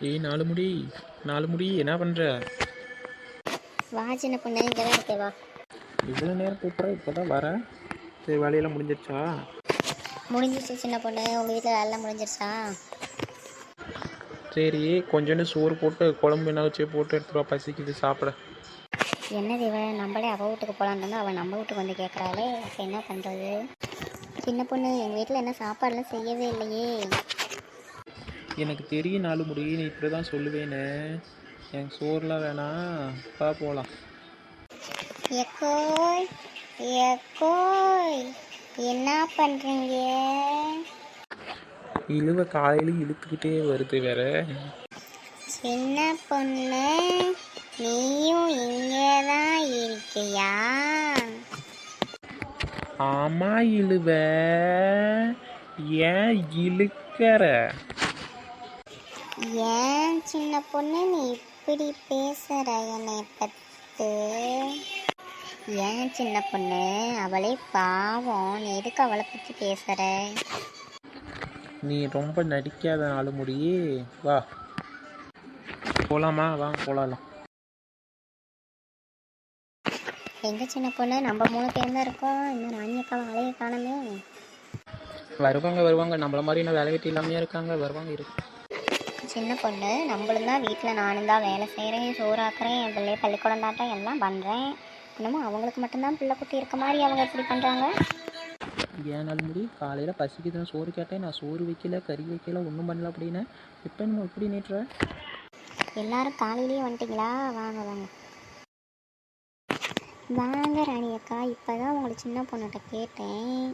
ஏய் நாலு முடி நாலு முடி என்ன பண்ணுற வா சின்ன பொண்ணு இங்கே தான் இருக்கே வா. இவ்வளோ நேரம் கூப்பிட்ற இப்போ தான் வர. சரி வேலையெல்லாம் முடிஞ்சிருச்சா? முடிஞ்சிச்சு சின்ன பொண்ணு. உங்கள் வீட்டில் வேலைலாம் முடிஞ்சிருச்சா? சரி கொஞ்சோண்டு சோறு போட்டு குழம்பு என்ன வச்சு போட்டு எடுத்துருவா பசிக்குது சாப்பிட. என்ன தேவ நம்மளே அவள் வீட்டுக்கு போகலான்னு அவள் நம்ம வீட்டுக்கு வந்து கேட்குறாளே அப்போ என்ன பண்ணுறது சின்ன பொண்ணு எங்கள் வீட்டில் என்ன சாப்பாடுலாம் செய்யவே இல்லையே. எனக்கு தெரியும் நாலு முடி நீ இப்படி தான் சொல்லுவேன்னு. எனக்கு சோறுலாம் வேணாம். பா போகலாம் எக்கோய் எக்கோய் என்ன பண்ணுறீங்க இழுவ காலையில இழுத்துக்கிட்டே வருது வேற. சின்ன பொண்ணு? நீயும் இங்கே தான் இருக்கியா? ஆமா இழுவ. ஏன் இழுக்கிற? ஏன் சின்ன பொண்ணு நீ இப்படி பேசுற என்னை பத்து? ஏன் சின்ன பொண்ணு? அவளே பாவம். நீ எதுக்கு அவளை பற்றி பேசுற? நீ ரொம்ப நடிக்காத நாலு முடி வா. போலாமா? வா போலாம் எங்க சின்ன பொண்ணு? நம்ம மூணு பேர் தான் இருக்கோம். இன்னும் ராணியக்காவை அலைய காணமே. வருவாங்க வருவாங்க. நம்மள மாதிரி என்ன வேலை வெட்டி இல்லாமையா இருக்காங்க. வருவாங்க இருக்கு சின்ன பொண்ணு. நம்மளும் தான் வீட்டில் நானும் தான் வேலை செய்கிறேன் சோறாக்குறேன் என் பிள்ளைய பள்ளிக்கூடம் தாட்டம் எல்லாம் பண்ணுறேன் இன்னமும் அவங்களுக்கு மட்டும்தான் பிள்ளை குட்டி இருக்க மாதிரி அவங்க எப்படி பண்ணுறாங்க ஏன் நாலு முடி? காலையில் பசிக்குதுன்னு சோறு கேட்டேன். நான் சோறு வைக்கல கறி வைக்கல ஒன்றும் பண்ணல அப்படின்னு. இப்போ நம்ம இப்படி நீட்டுற எல்லாரும் காலையிலேயே வந்துட்டீங்களா? வாங்க வாங்க. வாங்க ராணி அக்கா இப்போ தான் உங்களை சின்ன பொண்ணுகிட்ட கேட்டேன்.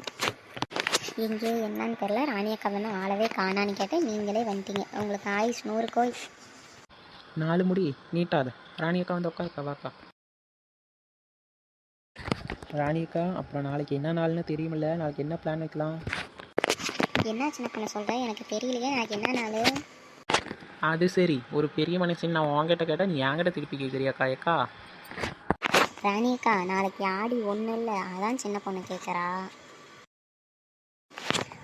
எங்கே என்னன்னு தெரில ராணி அக்கா வந்து ஆளவே காணான்னு கேட்டேன். நீங்களே வந்துட்டீங்க. உங்களுக்கு ஆயுஷ் நூறு கோய் நாலு முடி. நீட்டாத. ராணி அக்கா வந்து உட்காருக்கா வாக்கா ராணி அக்கா அப்புறம் நாளைக்கு என்ன நாள்னு தெரியுமில்ல. நாளைக்கு என்ன பிளான் வைக்கலாம்? என்ன சின்ன பொண்ணு சொல்கிறேன் எனக்கு தெரியலையே. எனக்கு என்ன நாள்? அது சரி. ஒரு பெரிய மனுஷன் நான் உங்ககிட்ட கேட்டால் நீ என்கிட்ட திருப்பி கேட்குறியாக்கா ஏக்கா ராணி அக்கா நாளைக்கு ஆடி ஒன்றும் இல்லை அதான் சின்ன பொண்ணு கேட்குறா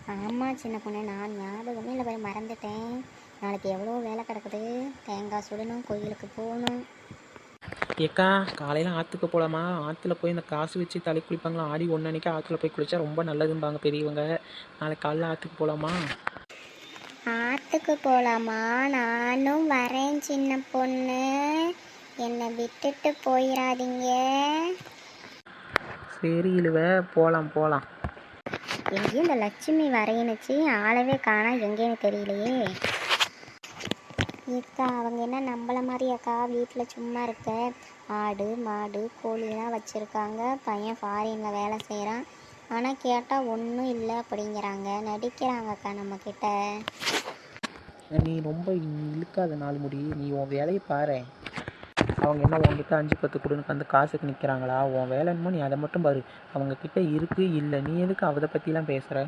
ஆமாம் சின்ன பொண்ணு நான் ஞாபகமே இல்லை போய் மறந்துட்டேன். நாளைக்கு எவ்வளோ வேலை கிடக்குது? தேங்காய் சுடணும் கோயிலுக்கு போகணும். ஏக்கா காலையில் ஆற்றுக்கு போகலாமா ஆற்றுல போய் இந்த காசு வச்சு தலை குளிப்பாங்களா ஆடி ஒன்று ஆற்றுல போய் குளிச்சா ரொம்ப நல்லதும்பாங்க பெரியவங்க. நாளைக்கு காலைல ஆற்றுக்கு போகலாமா ஆற்றுக்கு போகலாமா நானும் வரேன் சின்ன பொண்ணு. என்னை விட்டுட்டு போயிடாதீங்க சரி இழுவ. போகலாம் போகலாம் எங்கேயும் இந்த லட்சுமி வரையினுச்சு. ஆளவே காணா எங்கேன்னு தெரியலையே. அக்கா அவங்க என்ன நம்மள மாதிரி அக்கா? வீட்டில் சும்மா இருக்க. ஆடு மாடு கோழிலாம் வச்சுருக்காங்க. பையன் ஃபாரினில் வேலை செய்கிறான் ஆனால் கேட்டால் ஒன்றும் இல்லை அப்படிங்கிறாங்க. நடிக்கிறாங்கக்கா நம்மக்கிட்ட நீ ரொம்ப இழுக்காத நாள் முடி. நீ உன் வேலையை பாரு அவங்க என்ன உங்ககிட்ட அஞ்சு பத்து கொடுன்னு அந்த காசுக்கு நிற்கிறாங்களா உன் வேலை என்னமோ நீ அதை மட்டும் பாரு. அவங்க கிட்ட இருக்கு இல்லை. நீ எதுக்கு அதை பற்றிலாம் பேசுகிற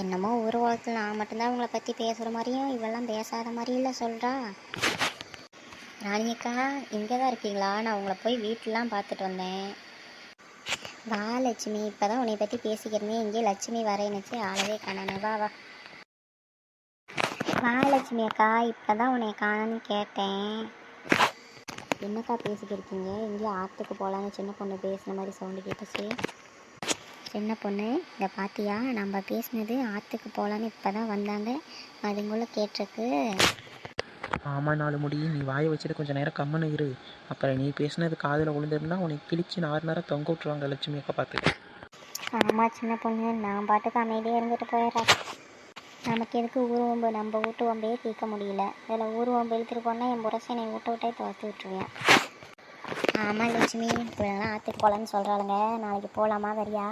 என்னமோ ஒரு உலகத்தில் நான் மட்டும்தான் அவங்கள பற்றி பேசுகிற மாதிரியும் இவெல்லாம் பேசாத மாதிரியும் இல்லை சொல்கிறா ராணியக்கா இங்கே தான் இருக்கீங்களா? நான் உங்களை போய் வீட்டிலாம் பார்த்துட்டு வந்தேன். வா லட்சுமி. இப்போ தான் உன்னை பற்றி பேசிக்கிறேனே. இங்கே லட்சுமி வரேன்னுச்சு. ஆளவே காணானே வா வா. வா லட்சுமி அக்கா. இப்போ தான் உன்னை காணன்னு கேட்டேன். என்னக்கா பேசிக்கிட்டு இருக்கீங்க? எங்கேயோ ஆற்றுக்கு போகலான்னு சின்ன பொண்ணு பேசுன மாதிரி சவுண்டு கேட்டுச்சு. சின்ன பொண்ணு இதை பாத்தியா? நம்ம பேசினது ஆற்றுக்கு போகலான்னு இப்போ தான் வந்தாங்க. அதுங்குள்ள கேட்டிருக்கு. ஆமாம் நாலு முடி. நீ வாயை வச்சுட்டு கொஞ்சம் நேரம் கம்மனு இரு. அப்புறம் நீ பேசுனது காதில் விழுந்திருந்தா உனக்கு கிழிச்சு நாறு நேரம் தொங்க விட்ருவாங்க லட்சுமி அக்கா பார்த்து ஆமாம் சின்ன பொண்ணு. நான் பாட்டுக்கு அமைதியாக இருந்துட்டு போயிடுறேன். நமக்கு எதுக்கு ஊருவம்பு நம்ம வீட்டு வம்பையே தீர்க்க முடியல. இதில் ஊருவம்பு இழுத்துட்டு போனால் என் புரட்சி என்னை விட்டு விட்டே துரத்தி விட்டுருவேன். ஆமாம் லட்சுமி இப்படிலாம் ஆற்றுக்கு போகலான்னு சொல்கிறாளுங்க. நாளைக்கு போகலாமா வரியா?